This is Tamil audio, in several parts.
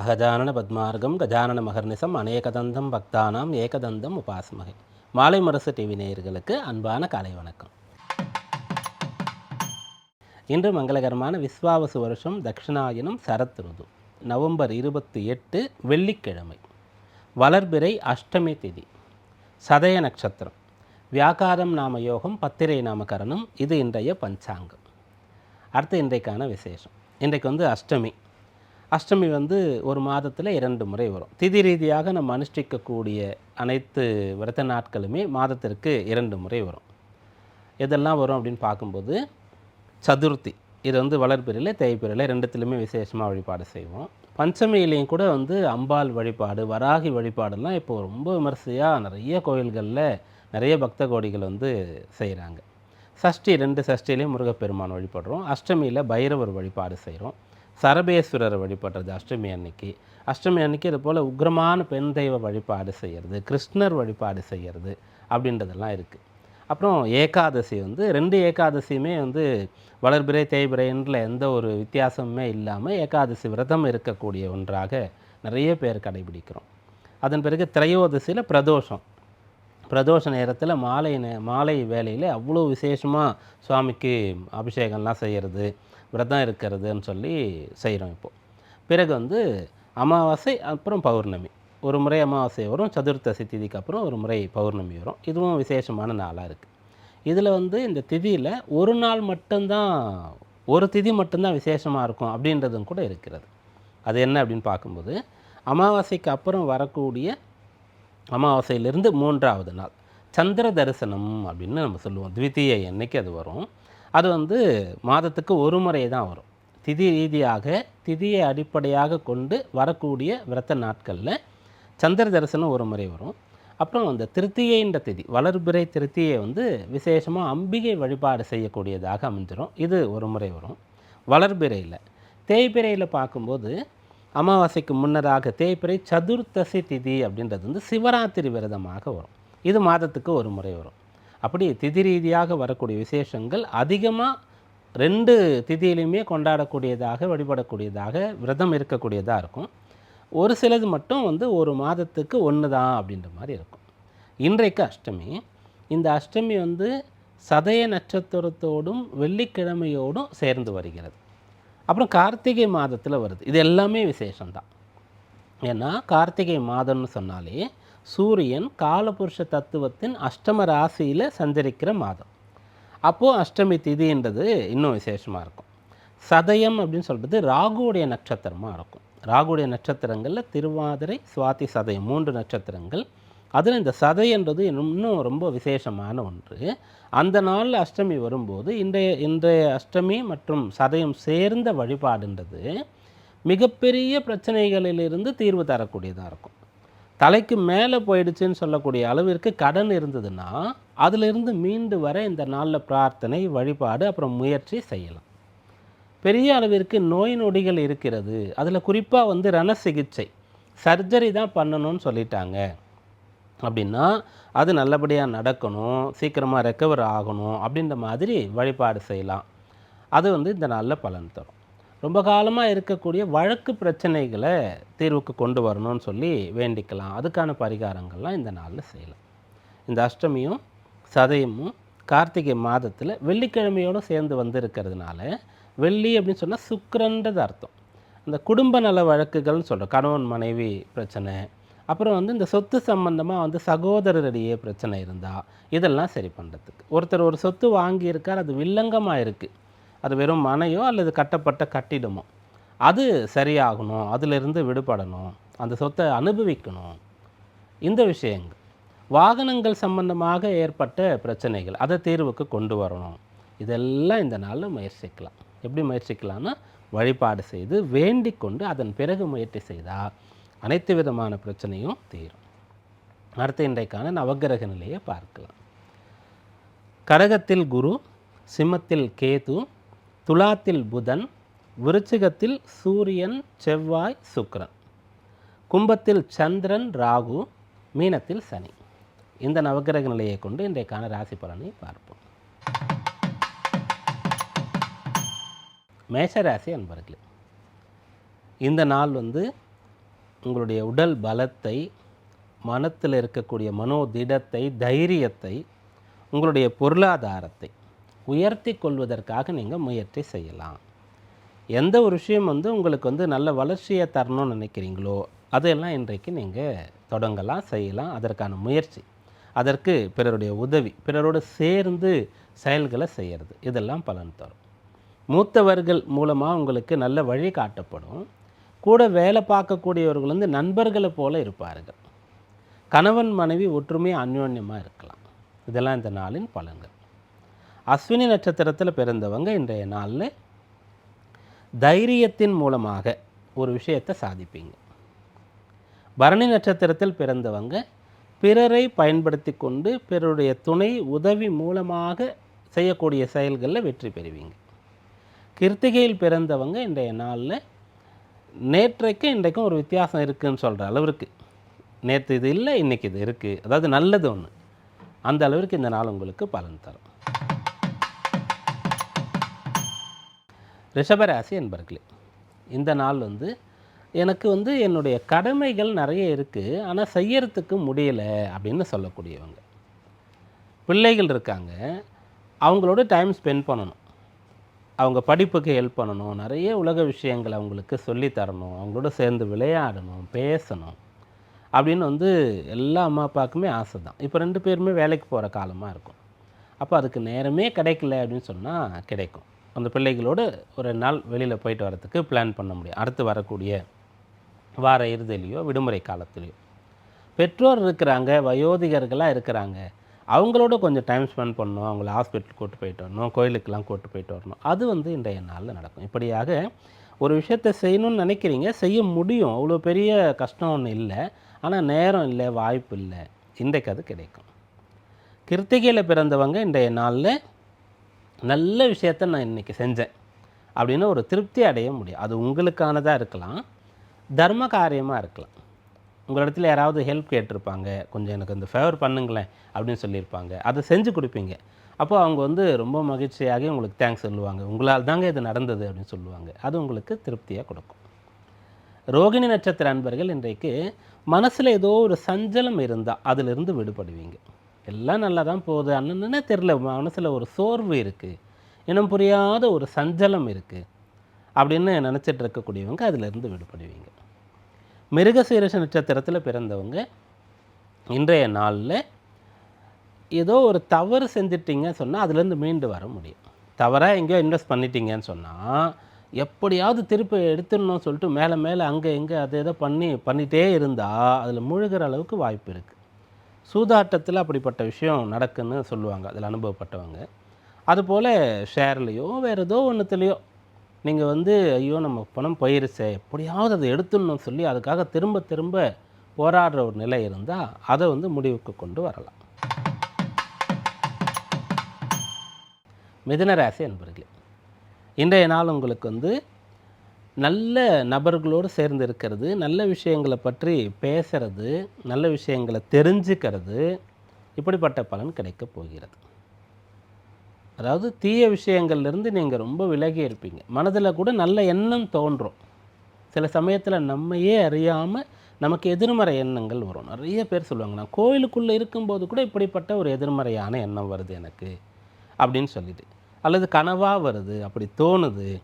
அகஜானன பத்மார்க்கம் கஜானன மகர்நிசம் அநேகதந்தம் பக்தானாம் ஏகதந்தம் உபாசமகை. மாலை முரசு டிவி நேயர்களுக்கு அன்பான காலை வணக்கம். இன்று மங்களகரமான விஸ்வாவசு வருஷம் தட்சிணாயனம் சரத் ருது. நவம்பர் இருபத்தி எட்டு வெள்ளிக்கிழமை. வளர்பிறை அஷ்டமி திதி. சதய நட்சத்திரம். வியாகாரம் நாம யோகம் பத்திரை நாமகரணம் இது இன்றைய பஞ்சாங்கம். அடுத்து இன்றைக்கான விசேஷம். இன்றைக்கு வந்து அஷ்டமி. அஷ்டமி வந்து ஒரு மாதத்தில் இரண்டு முறை வரும். திதி ரீதியாக நம்ம அனுஷ்டிக்கக்கூடிய அனைத்து விரத நாட்களுமே மாதத்திற்கு இரண்டு முறை வரும். எதெல்லாம் வரும் அப்படின்னு பார்க்கும்போது சதுர்த்தி. இது வந்து வளர்பிறையில் தேய்பிறையில் ரெண்டுத்துலையுமே விசேஷமாக வழிபாடு செய்வோம். பஞ்சமியிலையும் கூட வந்து அம்பாள் வழிபாடு வராகி வழிபாடெல்லாம் இப்போ ரொம்ப விமர்சையாக நிறைய கோயில்களில் நிறைய பக்த கோடிகள் வந்து செய்கிறாங்க சஷ்டி ரெண்டு சஷ்டிலையும் முருகப்பெருமான் வழிபடுறோம். அஷ்டமியில் பைரவர் வழிபாடு செய்கிறோம் சரபேஸ்வரரை வழிபடுறது அஷ்டமி அன்னைக்கு. அஷ்டமி அன்னைக்கு இது போல் உக்ரமான பெண் தெய்வ வழிபாடு செய்கிறது கிருஷ்ணர் வழிபாடு செய்கிறது அப்படின்றதெல்லாம் இருக்குது அப்புறம் ஏகாதசி வந்து ரெண்டு ஏகாதசியுமே வந்து வளர்பிறை தேய்பிரைன்ற எந்த ஒரு வித்தியாசமுமே இல்லாமல் ஏகாதசி விரதம் இருக்கக்கூடிய ஒன்றாக நிறைய பேர் கடைபிடிக்கிறோம். அதன் பிறகு திரையோதசியில் பிரதோஷம். பிரதோஷ நேரத்தில் மாலை நே மாலை வேலையில் அவ்வளோ விசேஷமாக சுவாமிக்கு அபிஷேகம்லாம் செய்கிறது விரதம் இருக்கிறதுன்னு சொல்லி செய்கிறோம் இப்போது. பிறகு வந்து அமாவாசை அப்புறம் பௌர்ணமி. ஒரு முறை அமாவாசை வரும் சதுர்த்தசி திதிக்கு அப்புறம் ஒரு முறை பௌர்ணமி வரும். இதுவும் விசேஷமான நாளாக இருக்குது இதில் வந்து இந்த திதியில் ஒரு நாள் மட்டும்தான் ஒரு திதி மட்டும்தான் விசேஷமாக இருக்கும் அப்படின்றதும் கூட இருக்கிறது. அது என்ன அப்படின்னு பார்க்கும்போது அமாவாசைக்கு அப்புறம் வரக்கூடிய அமாவாசையிலிருந்து மூன்றாவது நாள் சந்திர தரிசனம் அப்படின்னு நம்ம சொல்லுவோம். த்விதீய என்னைக்கு அது வரும். அது வந்து மாதத்துக்கு ஒரு முறை தான் வரும். திதி ரீதியாக திதியை அடிப்படையாக கொண்டு வரக்கூடிய விரத நாட்களில் சந்திர தரிசனம் ஒரு முறை வரும். அப்புறம் அந்த திருத்தியைன்ற திதி வளர்பிறை திருத்தியை வந்து விசேஷமாக அம்பிகை வழிபாடு செய்யக்கூடியதாக அமைஞ்சிடும் இது ஒரு முறை வரும். வளர்பிறையில். தேய்பிறையில் பார்க்கும்போது அமாவாசைக்கு முன்னதாக தேய்பிறை சதுர்த்தசி திதி அப்படின்றது வந்து சிவராத்திரி விரதமாக வரும். இது மாதத்துக்கு ஒரு முறை வரும். அப்படி திதி ரீதியாக வரக்கூடிய விசேஷங்கள் அதிகமாக ரெண்டு திதியிலையுமே கொண்டாடக்கூடியதாக வழிபடக்கூடியதாக விரதம் இருக்கக்கூடியதாக இருக்கும். ஒரு சிலது மட்டும் வந்து ஒரு மாதத்துக்கு ஒன்று தான் அப்படின்ற மாதிரி இருக்கும். இன்றைக்கு அஷ்டமி. இந்த அஷ்டமி வந்து சதய நட்சத்திரத்தோடும் வெள்ளிக்கிழமையோடும் சேர்ந்து வருகிறது. அப்புறம் கார்த்திகை மாதத்தில் வருது. இது எல்லாமே விசேஷம்தான். ஏன்னா கார்த்திகை மாதம்னு சொன்னாலே சூரியன் காலபுருஷ தத்துவத்தின் அஷ்டம ராசியில் சஞ்சரிக்கிற மாதம். அப்போது அஷ்டமி திதின்றது இன்னும் விசேஷமாக இருக்கும். சதயம் அப்படின்னு சொல்கிறது ராகுடைய நட்சத்திரமாக இருக்கும். ராகுடைய நட்சத்திரங்களில் திருவாதிரை சுவாதி சதயம் மூன்று நட்சத்திரங்கள். அதில் இந்த சதைன்றது இன்னும் ரொம்ப விசேஷமான ஒன்று. அந்த நாளில் அஷ்டமி வரும்போது இன்றைய இன்றைய அஷ்டமி மற்றும் சதயம் சேர்ந்த வழிபாடுன்றது மிகப்பெரிய பிரச்சனைகளிலிருந்து தீர்வு தரக்கூடியதாக இருக்கும். தலைக்கு மேலே போயிடுச்சுன்னு சொல்லக்கூடிய அளவிற்கு கடன் இருந்ததுன்னா அதிலிருந்து மீண்டு வர இந்த நாளில் பிரார்த்தனை வழிபாடு அப்புறம் முயற்சி செய்யலாம். பெரிய அளவிற்கு நோய் நொடிகள் இருக்கிறது. அதில் குறிப்பாக வந்து ரண சிகிச்சை சர்ஜரி தான் பண்ணணும்னு சொல்லிட்டாங்க. அப்படின்னா அது நல்லபடியாக நடக்கணும் சீக்கிரமாக ரெக்கவர் ஆகணும் அப்படின்ற மாதிரி வழிபாடு செய்யலாம். அது வந்து இந்த நாளில் பலன் தரும். ரொம்ப காலமாக இருக்கக்கூடிய வழக்கு பிரச்சனைகளை தீர்வுக்கு கொண்டு வரணும்னு சொல்லி வேண்டிக்கலாம். அதுக்கான பரிகாரங்கள்லாம் இந்த நாளில் செய்யலாம். இந்த அஷ்டமியும் சதயமும் கார்த்திகை மாதத்தில் வெள்ளிக்கிழமையோடு சேர்ந்து வந்திருக்கிறதுனால வெள்ளி அப்படின்னு சொன்னால் சுக்கரன்றது அர்த்தம். இந்த குடும்ப நல வழக்குகள்னு சொல்கிறோம் கணவன் மனைவி பிரச்சனை. அப்புறம் வந்து இந்த சொத்து சம்பந்தமாக வந்து சகோதரரிடையே பிரச்சனை இருந்தால் இதெல்லாம் சரி பண்ணுறதுக்கு ஒருத்தர் ஒரு சொத்து வாங்கியிருக்கார் அது வில்லங்கமாக இருக்குது அது வெறும் மனையோ அல்லது கட்டப்பட்ட கட்டிடமோ? அது சரியாகணும் அதிலிருந்து விடுபடணும் அந்த சொத்தை அனுபவிக்கணும். இந்த விஷயங்கள். வாகனங்கள் சம்பந்தமாக ஏற்பட்ட பிரச்சனைகள் அதை தீர்வுக்கு கொண்டு வரணும். இதெல்லாம் இந்த நாளில் முயற்சிக்கலாம். எப்படி முயற்சிக்கலாம்னா வழிபாடு செய்து வேண்டிக் கொண்டு அதன் பிறகு முயற்சி செய்தால் அனைத்து விதமான பிரச்சனையும் தீரும். அடுத்த இன்றைக்கான நவகிரக நிலையை பார்க்கலாம். கடகத்தில் குரு சிம்மத்தில் கேது துலாத்தில் புதன் விருச்சிகத்தில் சூரியன் செவ்வாய் சுக்ரன் கும்பத்தில் சந்திரன் ராகு மீனத்தில் சனி. இந்த நவகிரக நிலையை கொண்டு இன்றைக்கான ராசி பலனை பார்ப்போம். மேஷராசி அன்பர்களே இந்த நாள் வந்து உங்களுடைய உடல் பலத்தை மனத்தில் இருக்கக்கூடிய மனோதிடத்தை தைரியத்தை உங்களுடைய பொருளாதாரத்தை உயர்த்தி கொள்வதற்காக நீங்கள் முயற்சி செய்யலாம். எந்த ஒரு விஷயம் வந்து உங்களுக்கு வந்து நல்ல வளர்ச்சியை தரணும்னு நினைக்கிறீங்களோ அதையெல்லாம் இன்றைக்கு நீங்கள் தொடங்கலாம் செய்யலாம். அதற்கான முயற்சி. அதற்கு பிறருடைய உதவி பிறரோடு சேர்ந்து செயல்களை செய்கிறது இதெல்லாம் பலன் தரும். மூத்தவர்கள் மூலமாக உங்களுக்கு நல்ல வழி காட்டப்படும். கூட வேலை பார்க்கக்கூடியவர்கள் வந்து நண்பர்களை போல இருப்பார்கள். கணவன் மனைவி ஒற்றுமை அந்யோன்யமாக இருக்கலாம். இதெல்லாம் இந்த நாளின் பலன்கள். அஸ்வினி நட்சத்திரத்தில் பிறந்தவங்க இன்றைய நாளில் தைரியத்தின் மூலமாக ஒரு விஷயத்தை சாதிப்பீங்க. பரணி நட்சத்திரத்தில் பிறந்தவங்க பிறரை பயன்படுத்தி கொண்டு பிறருடைய துணை உதவி மூலமாக செய்யக்கூடிய செயல்களில் வெற்றி பெறுவீங்க. கிருத்திகையில் பிறந்தவங்க இன்றைய நாளில் நேற்றைக்கும் இன்றைக்கும் ஒரு வித்தியாசம் இருக்குதுன்னு சொல்கிற அளவிற்கு. நேற்று இது இல்லை இன்றைக்கி இது இருக்குது அதாவது நல்லது ஒன்று அந்த அளவிற்கு இந்த நாள் உங்களுக்கு பலன் தரும். ரிஷபராசி என்பர்களே இந்த நாள் வந்து எனக்கு வந்து என்னுடைய கடமைகள் நிறைய இருக்குது ஆனால் செய்யறதுக்கு முடியலை அப்படின்னு சொல்லக்கூடியவங்க. பிள்ளைகள் இருக்காங்க அவங்களோட டைம் ஸ்பெண்ட் பண்ணணும். அவங்க படிப்புக்கு ஹெல்ப் பண்ணணும் நிறைய உலக விஷயங்கள் அவங்களுக்கு சொல்லித் தரணும் அவங்களோட சேர்ந்து விளையாடணும் பேசணும் அப்படின்னு வந்து எல்லா அம்மா அப்பாவுக்குமே ஆசை தான். இப்போ ரெண்டு பேருமே வேலைக்கு போகிற காலமாக இருக்கும். அப்போ அதுக்கு நேரமே கிடைக்கல அப்படின்னு சொன்னால் கிடைக்கும். அந்த பிள்ளைகளோடு ஒரு நாள் வெளியில் போயிட்டு வரதுக்கு பிளான் பண்ண முடியும். அடுத்து வரக்கூடிய வார இறுதியிலையோ விடுமுறை காலத்துலேயோ. பெற்றோர் இருக்கிறாங்க வயோதிகர்களாக இருக்கிறாங்க. அவங்களோட கொஞ்சம் டைம் ஸ்பெண்ட் பண்ணணும். அவங்கள ஹாஸ்பிட்டல் கூட்டு போயிட்டு வரணும் கோயிலுக்கெல்லாம் கூட்டு போயிட்டு வரணும். அது வந்து இன்றைய நாளில் நடக்கும். இப்படியாக ஒரு விஷயத்தை செய்யணும்னு நினைக்கிறீங்க செய்ய முடியும். அவ்வளோ பெரிய கஷ்டம் ஒன்றும் இல்லை. ஆனால் நேரம் இல்லை வாய்ப்பு இல்லை. இன்றைக்கு அது கிடைக்கும். கிருத்திகையில் பிறந்தவங்க இன்றைய நாளில் நல்ல விஷயத்த நான் இன்றைக்கி செஞ்சேன் அப்படின்னு ஒரு திருப்தி அடைய முடியும். அது உங்களுக்கானதாக இருக்கலாம். தர்ம காரியமாக இருக்கலாம். உங்களிடத்துல யாராவது ஹெல்ப் கேட்டிருப்பாங்க. கொஞ்சம் எனக்கு இந்த ஃபேவர் பண்ணுங்களேன் அப்படின்னு சொல்லியிருப்பாங்க. அதை செஞ்சு கொடுப்பீங்க. அப்போது அவங்க வந்து ரொம்ப மகிழ்ச்சியாகி உங்களுக்கு தேங்க்ஸ் சொல்லுவாங்க. உங்களால் தாங்க இது நடந்தது அப்படின்னு சொல்லுவாங்க. அது உங்களுக்கு திருப்தியாக கொடுக்கும். ரோகிணி நட்சத்திர அன்பர்கள் இன்றைக்கு மனசில் ஏதோ ஒரு சஞ்சலம் இருந்தால் அதிலிருந்து விடுபடுவீங்க. எல்லாம் நல்லா தான் போகுது. அண்ணன்னு தெரில மனசில் ஒரு சோர்வு இருக்குது இனம் புரியாத ஒரு சஞ்சலம் இருக்குது அப்படின்னு நினச்சிட்டு இருக்கக்கூடியவங்க அதிலிருந்து விடுபடுவீங்க. மிருகசீரஷ நட்சத்திரத்தில் பிறந்தவங்க இன்றைய நாளில் ஏதோ ஒரு தவறு செஞ்சிட்டிங்கன்னு சொன்னால் அதுலேருந்து மீண்டு வர முடியும். தவறாக எங்கேயோ இன்வெஸ்ட் பண்ணிட்டீங்கன்னு சொன்னால் எப்படியாவது திருப்பி எடுத்துடணும்னு சொல்லிட்டு மேலே மேலே அங்கே இங்கே அதை எதை பண்ணி பண்ணிகிட்டே இருந்தால் அதில் முழுகிற அளவுக்கு வாய்ப்பு இருக்குது சூதாட்டத்தில் அப்படிப்பட்ட விஷயம் நடக்குன்னு சொல்லுவாங்க அதில் அனுபவப்பட்டவங்க. அதுபோல் ஷேர்லேயோ வேறு ஏதோ ஒன்றுத்துலேயோ நீங்கள் வந்து ஐயோ நம்ம பணம் போயிருச்சே எப்படியாவது அதை எடுத்துடணும்னு சொல்லி அதுக்காக திரும்ப திரும்ப போராடுற ஒரு நிலை இருந்தால் அதை வந்து முடிவுக்கு கொண்டு வரலாம். மிதுன ராசி என்பர்களே இன்றைய நாள் உங்களுக்கு வந்து நல்ல நபர்களோடு சேர்ந்து இருக்கிறது நல்ல விஷயங்களை பற்றி பேசுறது நல்ல விஷயங்களை தெரிஞ்சுக்கிறது இப்படிப்பட்ட பலன் கிடைக்கப் போகிறது. அதாவது தீய விஷயங்கள்லேருந்து நீங்கள் ரொம்ப விலகி இருப்பீங்க. மனதில் கூட நல்ல எண்ணம் தோன்றும். சில சமயத்தில் நம்மையே அறியாமல் நமக்கு எதிர்மறை எண்ணங்கள் வரும். நிறைய பேர் சொல்லுவாங்க நான் கோயிலுக்குள்ளே இருக்கும்போது கூட இப்படிப்பட்ட ஒரு எதிர்மறையான எண்ணம் வருது எனக்கு அப்படின்னு சொல்லிட்டு. அல்லது கனவாக வருது அப்படி தோணுது.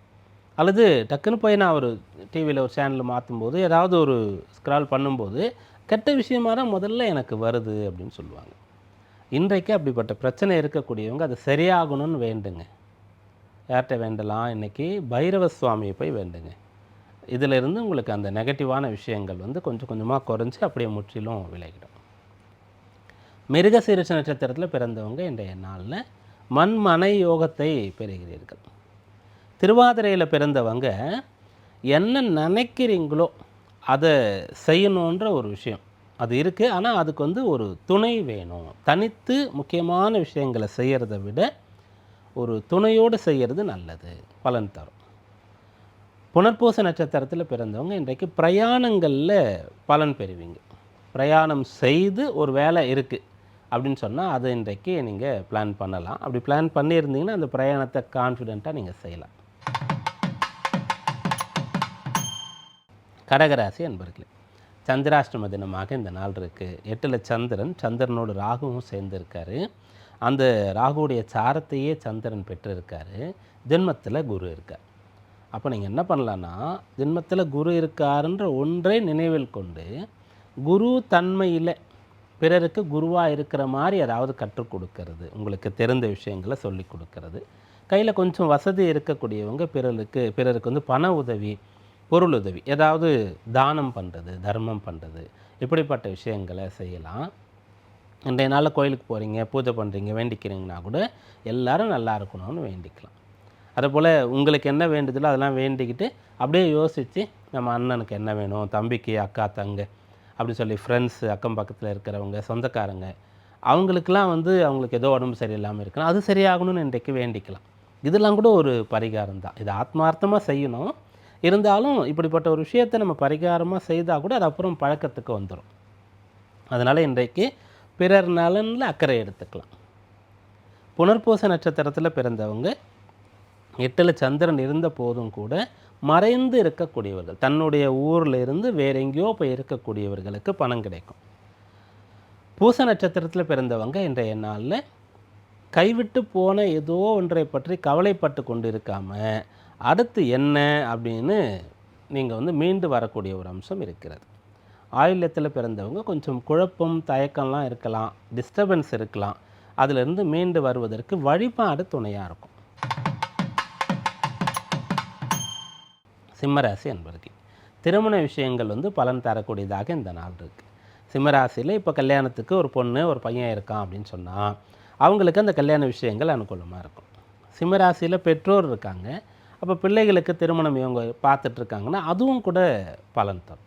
அல்லது டக்குன்னு போய் நான் ஒரு டிவியில் ஒரு சேனலில் மாற்றும்போது ஏதாவது ஒரு ஸ்க்ரால் பண்ணும்போது கெட்ட விஷயமாக தான் முதல்ல எனக்கு வருது அப்படின்னு சொல்லுவாங்க. இன்றைக்கு அப்படிப்பட்ட பிரச்சனை இருக்கக்கூடியவங்க அது சரியாகணும்னு வேண்டுங்க. யார்கிட்ட வேண்டலாம்? இன்றைக்கி பைரவ சுவாமியை போய் வேண்டுங்க. இதிலிருந்து உங்களுக்கு அந்த நெகட்டிவான விஷயங்கள் வந்து கொஞ்சம் கொஞ்சமாக குறைஞ்சி அப்படியே முற்றிலும் விலகிடும். மிருகசீரிஷ நட்சத்திரத்தில் பிறந்தவங்க இன்றைய நாளில் மண் மனை யோகத்தை பெறுகிறீர்கள். திருவாதிரையில் பிறந்தவங்க என்ன நினைக்கிறீங்களோ அதை செய்யணுன்ற ஒரு விஷயம். அது இருக்குது ஆனால் அதுக்கு வந்து ஒரு துணை வேணும். தனித்து முக்கியமான விஷயங்களை செய்கிறத விட ஒரு துணையோடு செய்கிறது நல்லது. பலன் தரும். புனர்பூச நட்சத்திரத்தில் பிறந்தவங்க இன்றைக்கு பிரயாணங்களில் பலன் பெறுவீங்க. பிரயாணம் செய்து ஒரு வேலை இருக்குது அப்படின்னு சொன்னால் அதை இன்றைக்கு நீங்கள் பிளான் பண்ணலாம். அப்படி பிளான் பண்ணியிருந்தீங்கன்னா அந்த பிரயாணத்தை கான்ஃபிடெண்ட்டாக நீங்கள் செய்யலாம். கடகராசி அன்பர்களே சந்திராஷ்டம தினமாக இந்த நாள் இருக்குது எட்டில் சந்திரன் சந்திரனோட ராகுவும் சேர்ந்துருக்காரு. அந்த ராகுவுடைய சாரத்தையே சந்திரன் பெற்றிருக்காரு. ஜென்மத்தில் குரு இருக்கார். அப்போ நீங்கள் என்ன பண்ணலான்னா ஜென்மத்தில் குரு இருக்காருன்ற ஒன்றை நினைவில் கொண்டு குரு தன்மையில் பிறருக்கு குருவாக இருக்கிற மாதிரி ஏதாவது கற்றுக் கொடுக்கறது. உங்களுக்கு தெரிந்த விஷயங்களை சொல்லி கொடுக்கறது. கையில் கொஞ்சம் வசதி இருக்கக்கூடியவங்க பிறருக்கு பிறருக்கு வந்து பண உதவி பொருளுதவி ஏதாவது தானம் பண்ணுறது தர்மம் பண்ணுறது இப்படிப்பட்ட விஷயங்களை செய்யலாம். இன்றைய நாளில் கோயிலுக்கு போகிறீங்க பூஜை பண்ணுறீங்க வேண்டிக்கிறீங்கன்னா கூட எல்லாரும் நல்லா இருக்கணும்னு வேண்டிக்கலாம். அதுபோல் உங்களுக்கு என்ன வேண்டுதலோ அதெல்லாம் வேண்டிக்கிட்டு அப்படியே யோசித்து நம்ம அண்ணனுக்கு என்ன வேணும் தம்பிக்கு அக்கா தங்க அப்படி சொல்லி ஃப்ரெண்ட்ஸு அக்கம் பக்கத்தில் இருக்கிறவங்க சொந்தக்காரங்க அவங்களுக்கெல்லாம் வந்து அவங்களுக்கு ஏதோ உடம்பு சரியில்லாமல் இருக்குன்னா அது சரியாகணும்னு இன்றைக்கு வேண்டிக்கலாம். இதெல்லாம் கூட ஒரு பரிகாரம் தான் இது ஆத்மார்த்தமாக செய்யணும். இருந்தாலும் இப்படிப்பட்ட ஒரு விஷயத்தை நம்ம பரிகாரமாக செய்தால் கூட அது அப்புறம் பழக்கத்துக்கு வந்துடும் அதனால் இன்றைக்கு பிறர் நலனில் அக்கறை எடுத்துக்கலாம். புனர்பூச நட்சத்திரத்தில் பிறந்தவங்க எட்டில் சந்திரன் இருந்த போதும் கூட மறைந்து இருக்கக்கூடியவர்கள் தன்னுடைய ஊரில் இருந்து வேற எங்கேயோ போய் இருக்கக்கூடியவர்களுக்கு பணம் கிடைக்கும். பூச நட்சத்திரத்தில் பிறந்தவங்க இன்றைய நாளில் கைவிட்டு போன ஏதோ ஒன்றை பற்றி கவலைப்பட்டு கொண்டு இருக்காமல் அடுத்து என்ன அப்படின்னு நீங்கள் வந்து மீண்டு வரக்கூடிய ஒரு அம்சம் இருக்கிறது. ஆயுள்யத்தில் பிறந்தவங்க கொஞ்சம் குழப்பம் தயக்கம்லாம் இருக்கலாம் டிஸ்டர்பன்ஸ் இருக்கலாம். அதிலிருந்து மீண்டு வருவதற்கு வழிபாடு துணையாக இருக்கும். சிம்மராசி என்பர்கள் திருமண விஷயங்கள் வந்து பலன் தரக்கூடியதாக இந்த நாள் இருக்குது சிம்மராசியில் இப்போ கல்யாணத்துக்கு ஒரு பொண்ணு ஒரு பையன் இருக்கான் அப்படின்னு சொன்னால் அவங்களுக்கு அந்த கல்யாண விஷயங்கள் அனுகூலமாக இருக்கும். சிம்மராசியில் பெற்றோர் இருக்காங்க அப்போ பிள்ளைகளுக்கு திருமணம் இவங்க பார்த்துட்ருக்காங்கன்னா அதுவும் கூட பலன் தரும்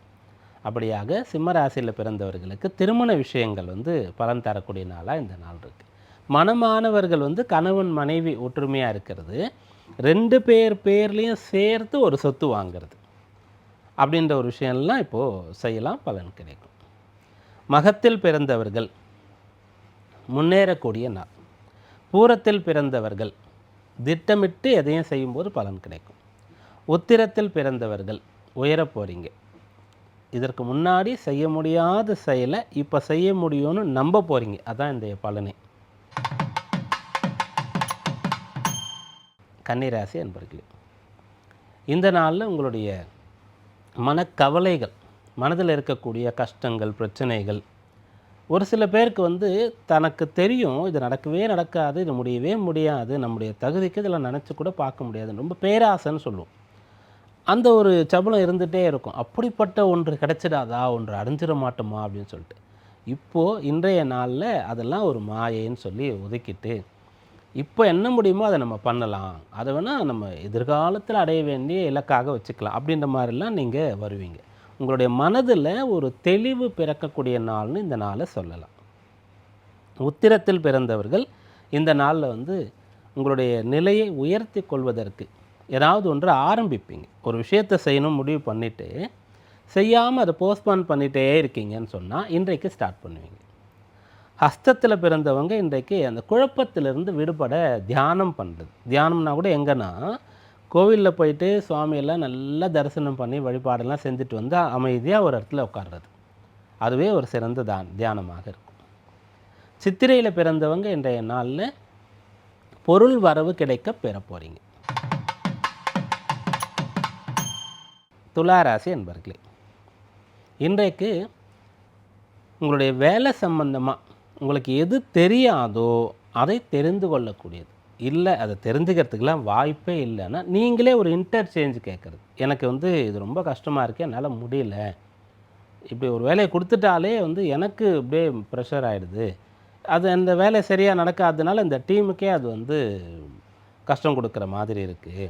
அப்படியாக சிம்மராசியில் பிறந்தவர்களுக்கு திருமண விஷயங்கள் வந்து பலன் தரக்கூடிய நாளாக இந்த நாள் இருக்குது மனமானவர்கள் வந்து கணவன் மனைவி ஒற்றுமையாக இருக்கிறது. ரெண்டு பேர் பேர்லேயும் சேர்த்து ஒரு சொத்து வாங்கிறது. அப்படின்ற ஒரு விஷயம்லாம் இப்போது செய்யலாம் பலன் கிடைக்கும். மகத்தில் பிறந்தவர்கள் முன்னேறக்கூடிய நாள். பூரத்தில் பிறந்தவர்கள் திட்டமிட்டு எதையும் செய்யும்போது பலன் கிடைக்கும். உத்திரத்தில் பிறந்தவர்கள் உயரப் போகிறீங்க இதற்கு முன்னாடி செய்ய முடியாத செயலை இப்போ செய்ய முடியும்னு நம்ப போகிறீங்க அதான் இந்த பலனே. கன்னிராசி என்பர்களே இந்த நாளில் உங்களுடைய மனக்கவலைகள் மனதில் இருக்கக்கூடிய கஷ்டங்கள் பிரச்சனைகள் ஒரு சில பேருக்கு வந்து தனக்கு தெரியும் இது நடக்கவே நடக்காது இது முடியவே முடியாது நம்முடைய தகுதிக்கு இதெல்லாம் நினச்சி கூட பார்க்க முடியாது. ரொம்ப பேராசைன்னு சொல்லுவோம். அந்த ஒரு சபலம் இருந்துகிட்டே இருக்கும். அப்படிப்பட்ட ஒன்று கிடைச்சிடாதா? ஒன்று அடைஞ்சிட மாட்டோமா? அப்படின்னு சொல்லிட்டு. இப்போது இன்றைய நாளில் அதெல்லாம் ஒரு மாயைன்னு சொல்லி ஒதுக்கிட்டு இப்போ என்ன முடியுமோ அதை நம்ம பண்ணலாம். அதை வேணால் நம்ம எதிர்காலத்தில் அடைய வேண்டிய இலக்காக வச்சுக்கலாம். அப்படின்ற மாதிரிலாம் நீங்கள் வருவீங்க. உங்களுடைய மனதில் ஒரு தெளிவு பிறக்கக்கூடிய நாள்னு இந்த நாளை சொல்லலாம். உத்திரத்தில் பிறந்தவர்கள் இந்த நாளில் வந்து உங்களுடைய நிலையை உயர்த்தி கொள்வதற்கு ஏதாவது ஒன்று ஆரம்பிப்பீங்க. ஒரு விஷயத்தை செய்யணும் முடிவு பண்ணிவிட்டு செய்யாமல் அதை போஸ்ட்பான் பண்ணிகிட்டே இருக்கீங்கன்னு சொன்னால் இன்றைக்கு ஸ்டார்ட் பண்ணுவீங்க. ஹஸ்தத்தில் பிறந்தவங்க இன்றைக்கு அந்த குழப்பத்திலிருந்து விடுபட தியானம் பண்ணுறது தியானம்னா கூட எங்கன்னா கோவிலில் போயிட்டு சுவாமியெல்லாம் நல்லா தரிசனம் பண்ணி வழிபாடெல்லாம் செஞ்சுட்டு வந்து அமைதியாக ஒரு இடத்துல உட்கார்றது. அதுவே ஒரு சிறந்த தான் தியானமாக இருக்கும். சித்திரையில் பிறந்தவங்க இன்றைய நாளில் பொருள் வரவு கிடைக்க பெற போகிறீங்க துளாராசி என்பர்களே இன்றைக்கு உங்களுடைய வேலை சம்பந்தமாக உங்களுக்கு எது தெரியாதோ அதை தெரிந்து கொள்ளக்கூடியது. இல்லை அதை தெரிஞ்சுக்கிறதுக்கெலாம் வாய்ப்பே இல்லைன்னா நீங்களே ஒரு இன்டர்சேஞ்ச் கேட்குறது. எனக்கு வந்து இது ரொம்ப கஷ்டமாக இருக்குது என்னால் முடியல. இப்படி ஒரு வேலையை கொடுத்துட்டாலே வந்து எனக்கு அப்படியே ப்ரெஷர் ஆகிடுது அது அந்த வேலை சரியாக நடக்காததுனால இந்த டீமுக்கே அது வந்து கஷ்டம் கொடுக்குற மாதிரி இருக்குது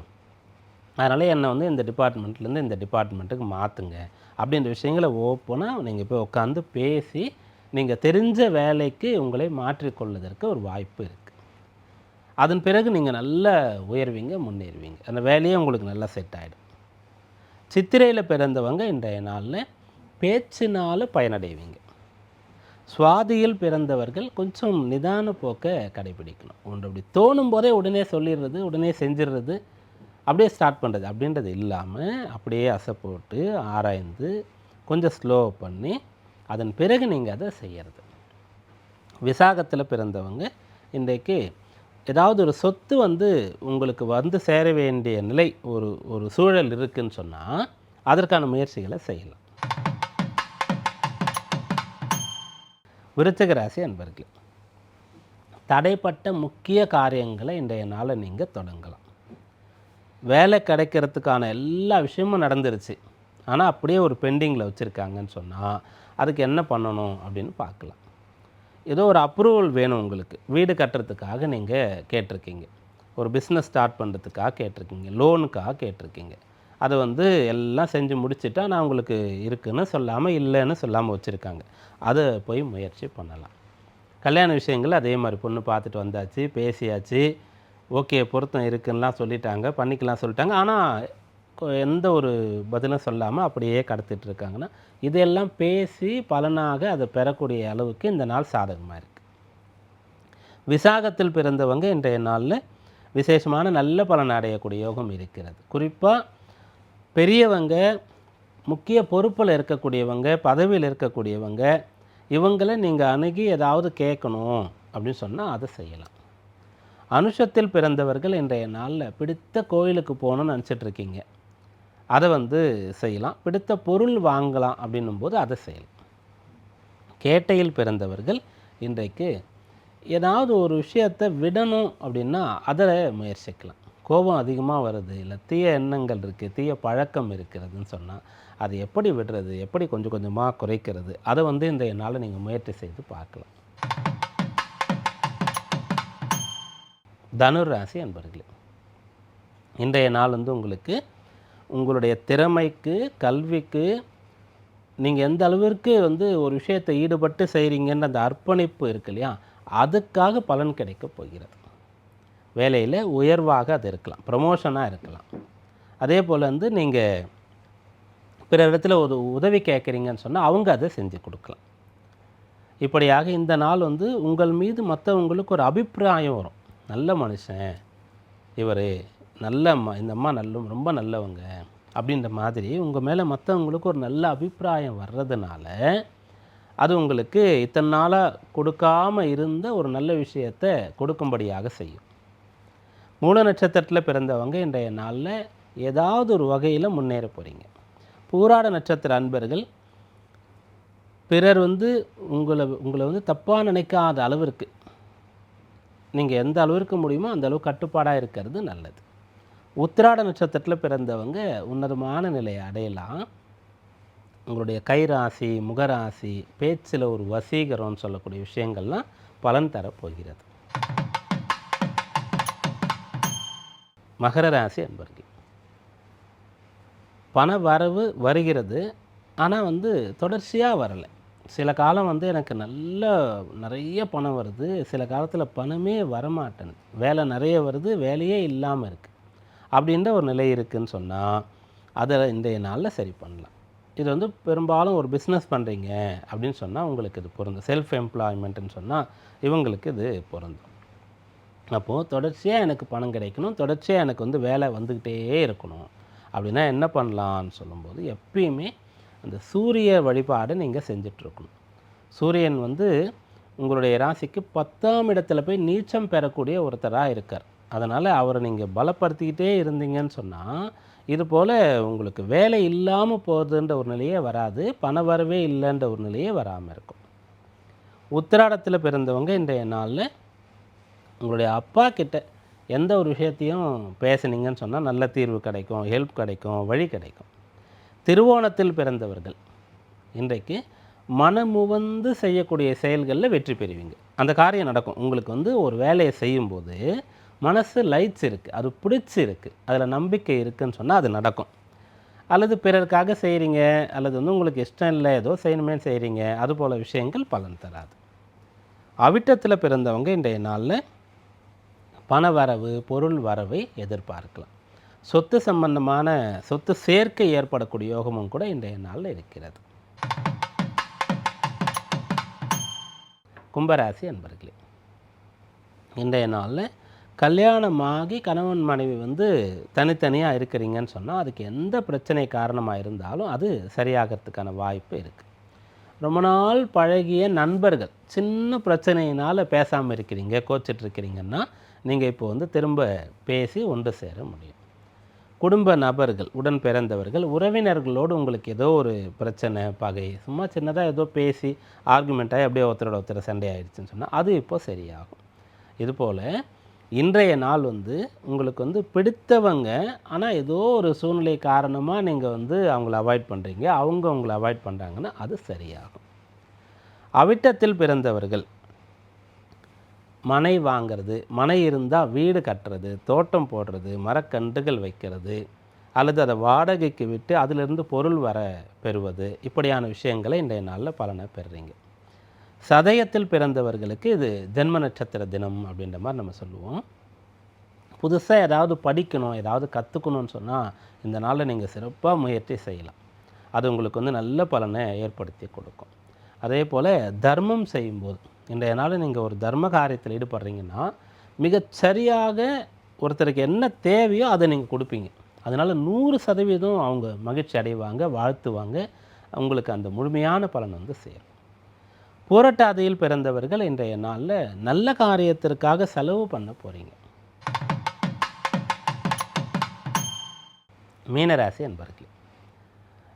அதனால் என்னை வந்து இந்த டிபார்ட்மெண்ட்லேருந்து இந்த டிபார்ட்மெண்ட்டுக்கு மாற்றுங்க அப்படின்ற விஷயங்களை ஓப்பனாக நீங்கள் போய் உட்காந்து பேசி நீங்கள் தெரிஞ்ச வேலைக்கு உங்களை மாற்றிக்கொள்வதற்கு ஒரு வாய்ப்பு இருக்குது அதன் பிறகு நீங்கள் நல்லா உயர்வீங்க முன்னேறுவீங்க. அந்த வேலையே உங்களுக்கு நல்லா செட் ஆகிடும் சித்திரையில் பிறந்தவங்க இன்றைய நாளில் பேச்சினால் பயனடைவீங்க. சுவாதியில் பிறந்தவர்கள் கொஞ்சம் நிதான போக்கை கடைபிடிக்கணும். ஒன்று அப்படி தோணும் போதே உடனே சொல்லிடுறது உடனே செஞ்சிடுறது அப்படியே ஸ்டார்ட் பண்ணுறது அப்படின்றது இல்லாமல் அப்படியே அசை போட்டு ஆராய்ந்து கொஞ்சம் ஸ்லோ பண்ணி அதன் பிறகு நீங்கள் அதை செய்கிறது விசாகத்தில் பிறந்தவங்க இன்றைக்கு ஏதாவது ஒரு சொத்து வந்து உங்களுக்கு வந்து சேர வேண்டிய நிலை ஒரு ஒரு சூழல் இருக்குன்னு சொன்னால் அதற்கான முயற்சிகளை செய்யலாம். விருச்சிக ராசி அன்பர்களே தடைப்பட்ட முக்கிய காரியங்களை இன்றைய நாளை நீங்கள் தொடங்கலாம். வேலை கிடைக்கிறதுக்கான எல்லா விஷயமும் நடந்துருச்சு. ஆனால் அப்படியே ஒரு பெண்டிங்கில் வச்சுருக்காங்கன்னு சொன்னால் அதுக்கு என்ன பண்ணணும் அப்படின்னு பார்க்கலாம். ஏதோ ஒரு அப்ரூவல் வேணும் உங்களுக்கு. வீடு கட்டுறதுக்காக நீங்கள் கேட்டிருக்கீங்க. ஒரு பிஸ்னஸ் ஸ்டார்ட் பண்ணுறதுக்காக கேட்டிருக்கீங்க. லோனுக்காக கேட்டிருக்கீங்க. அதை வந்து எல்லாம் செஞ்சு முடிச்சுட்டா நான் உங்களுக்கு இருக்குன்னு சொல்லாமல் இல்லைன்னு சொல்லாமல் வச்சுருக்காங்க. அதை போய் முயற்சி பண்ணலாம். கல்யாண விஷயங்கள் அதே மாதிரி பொண்ணு பார்த்துட்டு வந்தாச்சு பேசியாச்சு. ஓகே பொருத்தம் இருக்குன்னெலாம் சொல்லிட்டாங்க பண்ணிக்கலாம் சொல்லிட்டாங்க. ஆனால் எந்த ஒரு பதிலும் சொல்லாமல் அப்படியே கடத்திட்டு இருக்காங்கன்னா இதெல்லாம் பேசி பலனாக அதை பெறக்கூடிய அளவுக்கு இந்த நாள் சாதகமாக இருக்குது விசாகத்தில் பிறந்தவங்க இன்றைய நாளில் விசேஷமான நல்ல பலன் அடையக்கூடிய யோகம் இருக்கிறது. குறிப்பாக பெரியவங்க முக்கிய பொறுப்பில் இருக்கக்கூடியவங்க பதவியில் இருக்கக்கூடியவங்க இவங்களை நீங்கள் அணுகி ஏதாவது கேட்கணும் அப்படின்னு சொன்னால் அதை செய்யலாம். அனுஷத்தில் பிறந்தவர்கள் இன்றைய நாளில் பிடித்த கோயிலுக்கு போகணும்னு நினச்சிட்ருக்கீங்க அதை வந்து செய்யலாம். பிடித்த பொருள் வாங்கலாம் அப்படின்னும் போது அதை செய்யலாம். கேட்டையில் பிறந்தவர்கள் இன்றைக்கு ஏதாவது ஒரு விஷயத்தை விடணும் அப்படின்னா அதை முயற்சிக்கலாம். கோபம் அதிகமாக வருது இல்லை தீய எண்ணங்கள் இருக்குது தீய பழக்கம் இருக்கிறதுன்னு சொன்னால் அதை எப்படி விடுறது எப்படி கொஞ்சம் கொஞ்சமாக குறைக்கிறது அதை வந்து இந்த நாளில் நீங்கள் முயற்சி செய்து பார்க்கலாம். தனுர் ராசி அன்பர்களே இன்றைய நாள் வந்து உங்களுக்கு உங்களுடைய திறமைக்கு கல்விக்கு நீங்கள் எந்த அளவிற்கு வந்து ஒரு விஷயத்தை ஈடுபட்டு செய்கிறீங்கன்ற அந்த அர்ப்பணிப்பு இருக்கு இல்லையா? அதுக்காக பலன் கிடைக்க போகிறது. வேலையில் உயர்வாக அது இருக்கலாம். ப்ரமோஷனாக இருக்கலாம். அதே போல் வந்து நீங்கள் பிற இடத்துல ஒரு உதவி கேட்குறீங்கன்னு சொன்னால் அவங்க அதை செஞ்சு கொடுக்கலாம். இப்படியாக இந்த நாள் வந்து உங்கள் மீது மற்றவங்களுக்கு ஒரு அபிப்பிராயம் வரும். நல்ல மனுஷன் இவர் நல்ல அம்மா இந்த அம்மா நல்ல ரொம்ப நல்லவங்க அப்படின்ற மாதிரி உங்கள் மேலே மற்றவங்களுக்கு ஒரு நல்ல அபிப்பிராயம் வர்றதுனால அது உங்களுக்கு இத்தனை நாளாக கொடுக்காம இருந்த ஒரு நல்ல விஷயத்தை கொடுக்கும்படியாக செய்யும். மூல நட்சத்திரத்தில் பிறந்தவங்க இன்றைய நாளில் ஏதாவது ஒரு வகையில் முன்னேற போகிறீங்க பூராட நட்சத்திர அன்பர்கள் பிறர் வந்து உங்களை உங்களை வந்து தப்பாக நினைக்காத அளவிற்கு நீங்கள் எந்த அளவிற்கு முடியுமோ அந்த அளவு கட்டுப்பாடாக இருக்கிறது நல்லது. உத்திராட நட்சத்திரத்தில் பிறந்தவங்க உன்னதமான நிலையை அடையலாம். உங்களுடைய கைராசி முகராசி பேச்சில் ஒரு வசீகரம்னு சொல்லக்கூடிய விஷயங்கள்லாம் பலன் தரப்போகிறது. மகர ராசி அன்பர்கள். பண வரவு வருகிறது. ஆனால் வந்து தொடர்ச்சியாக வரலை. சில காலம் வந்து எனக்கு நல்ல நிறைய பணம் வருது. சில காலத்தில் பணமே வரமாட்டேன். வேலை நிறைய வருது. வேலையே இல்லாமல் இருக்குது அப்படின்ற ஒரு நிலை இருக்குன்னு சொன்னால் அதை இன்றைய நாளில் சரி பண்ணலாம். இது வந்து பெரும்பாலும் ஒரு பிஸ்னஸ் பண்ணுறீங்க அப்படின்னு சொன்னால் உங்களுக்கு இது பொருந்தும். செல்ஃப் எம்ப்ளாய்மெண்ட்டுன்னு சொன்னால் இவங்களுக்கு இது பொருந்தும். அப்போது தொடர்ச்சியாக எனக்கு பணம் கிடைக்கணும் தொடர்ச்சியாக எனக்கு வந்து வேலை வந்துக்கிட்டே இருக்கணும். அப்படின்னா என்ன பண்ணலான்னு சொல்லும்போது எப்பயுமே அந்த சூரிய வழிபாடு நீங்கள் செஞ்சிட்ருக்கணும். சூரியன் வந்து உங்களுடைய ராசிக்கு பத்தாம் இடத்துல போய் நீச்சம் பெறக்கூடிய ஒருத்தராக இருக்கார். அதனால் அவரை நீங்கள் பலப்படுத்திக்கிட்டே இருந்தீங்கன்னு சொன்னால் இது போல் உங்களுக்கு வேலை இல்லாமல் போகுதுன்ற ஒரு நிலையே வராது பண வரவே இல்லைன்ற ஒரு நிலையே வராமல் இருக்கும். உத்திராடத்தில் பிறந்தவங்க இன்றைய நாளில் உங்களுடைய அப்பா கிட்ட எந்த ஒரு விஷயத்தையும் பேசுனீங்கன்னு சொன்னால் நல்ல தீர்வு கிடைக்கும் ஹெல்ப் கிடைக்கும் வழி கிடைக்கும். திருவோணத்தில் பிறந்தவர்கள் இன்றைக்கு மனமுவந்து செய்யக்கூடிய செயல்களில் வெற்றி பெறுவீங்க. அந்த காரியம் நடக்கும். உங்களுக்கு வந்து ஒரு வேலையை செய்யும்போது மனசு லைட்ஸ் இருக்குது அது பிடிச்சி இருக்குது அதில் நம்பிக்கை இருக்குன்னு சொன்னால் அது நடக்கும். அல்லது பிறருக்காக செய்கிறீங்க அல்லது வந்து உங்களுக்கு இஷ்டம் இல்லை ஏதோ செய்யணுமே செய்கிறீங்க அதுபோல் விஷயங்கள் பலன் தராது. அவிட்டத்தில் பிறந்தவங்க இன்றைய நாளில் பண வரவு பொருள் வரவை எதிர்பார்க்கலாம். சொத்து சம்பந்தமான சொத்து சேர்க்கை ஏற்படக்கூடிய யோகமும் கூட இன்றைய நாளில் இருக்கிறது. கும்பராசி அன்பர்களே இன்றைய நாளில் கல்யாணமாகி கணவன் மனைவி வந்து தனித்தனியாக இருக்கிறீங்கன்னு சொன்னால் அதுக்கு எந்த பிரச்சனை காரணமாக இருந்தாலும் அது சரியாகிறதுக்கான வாய்ப்பு இருக்குது ரொம்ப நாள் பழகிய நண்பர்கள் சின்ன பிரச்சனையினால் பேசாமல் இருக்கிறீங்க கோச்சிட்ருக்கிறீங்கன்னா நீங்கள் இப்போ வந்து திரும்ப பேசி ஒன்று சேர முடியும். குடும்ப நபர்கள் உடன் பிறந்தவர்கள் உறவினர்களோடு உங்களுக்கு ஏதோ ஒரு பிரச்சனை பகை சும்மா சின்னதாக ஏதோ பேசி ஆர்குமெண்ட்டாக அப்படியே ஒருத்தரோட ஒருத்தர் சண்டை ஆயிடுச்சுன்னு சொன்னால் அது இப்போ சரியாகும். இதுபோல் இன்றைய நாள் வந்து உங்களுக்கு வந்து பிடித்தவங்க ஆனால் ஏதோ ஒரு சூழ்நிலை காரணமாக நீங்கள் வந்து அவங்கள அவாய்ட் பண்ணுறீங்க அவங்க உங்களை அவாய்ட் பண்ணுறாங்கன்னா அது சரியாகும். அவிட்டத்தில் பிறந்தவர்கள் மனை வாங்கிறது மனை இருந்தால் வீடு கட்டுறது தோட்டம் போடுறது மரக்கன்றுகள் வைக்கிறது அல்லது அதை வாடகைக்கு விட்டு அதிலிருந்து பொருள் வர பெறுவது இப்படியான விஷயங்களை இன்றைய நாளில் பலனை பெறுறீங்க. சதயத்தில் பிறந்தவர்களுக்கு இது ஜென்ம நட்சத்திர தினம் அப்படின்ற மாதிரி நம்ம சொல்லுவோம். புதுசாக ஏதாவது படிக்கணும் ஏதாவது கற்றுக்கணும்னு சொன்னால் இந்த நாளில் நீங்கள் சிறப்பாக முயற்சி செய்யலாம். அது உங்களுக்கு வந்து நல்ல பலனை ஏற்படுத்தி கொடுக்கும். அதே போல் தர்மம் செய்யும்போது இன்றைய நாள் நீங்கள் ஒரு தர்ம காரியத்தில் ஈடுபடுறீங்கன்னா மிகச்சரியாக ஒருத்தருக்கு என்ன தேவையோ அதை நீங்கள் கொடுப்பீங்க. அதனால் நூறு சதவீதம் அவங்க மகிழ்ச்சி அடைவாங்க வாழ்த்துவாங்க. உங்களுக்கு அந்த முழுமையான பலன் வந்து சேரும். பூரட்டாதியில் பிறந்தவர்கள் இன்றைய நாளில் நல்ல காரியத்திற்காக செலவு பண்ண போகிறீங்க மீனராசி என்பர்கள்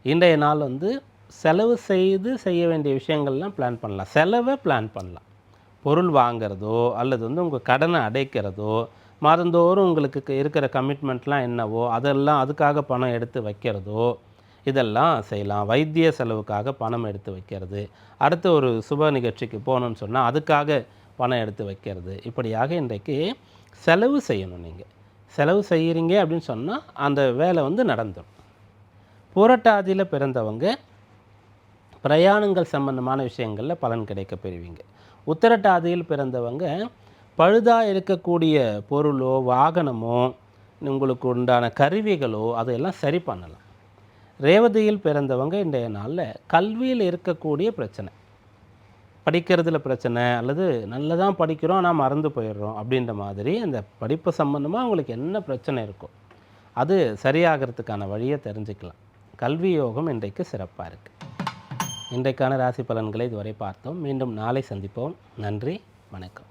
இன்றைய நாள் வந்து செலவு செய்து செய்ய வேண்டிய விஷயங்கள்லாம் பிளான் பண்ணலாம். செலவை பிளான் பண்ணலாம். பொருள் வாங்குறதோ அல்லது வந்து உங்கள் கடனை அடைக்கிறதோ மாதந்தோறும் உங்களுக்கு க- இருக்கிற கமிட்மெண்ட்லாம் என்னவோ அதெல்லாம் அதுக்காக பணம் எடுத்து வைக்கிறதோ இதெல்லாம் செய்யலாம். வைத்திய செலவுக்காக பணம் எடுத்து வைக்கிறது. அடுத்து ஒரு சுப நிகழ்ச்சிக்கு போகணும்னு சொன்னால் அதுக்காக பணம் எடுத்து வைக்கிறது. இப்படியாக இன்றைக்கு செலவு செய்யணும் நீங்கள் செலவு செய்கிறீங்க அப்படின்னு சொன்னால் அந்த வேலை வந்து நடந்துடும். புரட்டாதியில் பிறந்தவங்க பிரயாணங்கள் சம்பந்தமான விஷயங்களில் பலன் கிடைக்க பெறுவீங்க. உத்தரட்டாதியில் பிறந்தவங்க பழுதாக இருக்கக்கூடிய பொருளோ வாகனமோ உங்களுக்கு உண்டான கருவிகளோ அதையெல்லாம் சரி பண்ணலாம். ரேவதியில் பிறந்தவங்க இன்றைய நாளில் கல்வியில் இருக்கக்கூடிய பிரச்சனை. படிக்கிறதுல பிரச்சனை அல்லது நல்லா தான் படிக்கிறோம் ஆனால் மறந்து போயிடுறோம் அப்படின்ற மாதிரி அந்த படிப்பு சம்மந்தமாக அவங்களுக்கு என்ன பிரச்சனை இருக்கோ அது சரியாகிறதுக்கான வழியை தெரிஞ்சுக்கலாம். கல்வி யோகம் இன்றைக்கு சிறப்பாக இருக்குது இன்றைக்கான ராசி பலன்களை இதுவரை பார்த்தோம். மீண்டும் நாளை சந்திப்போம். நன்றி வணக்கம்.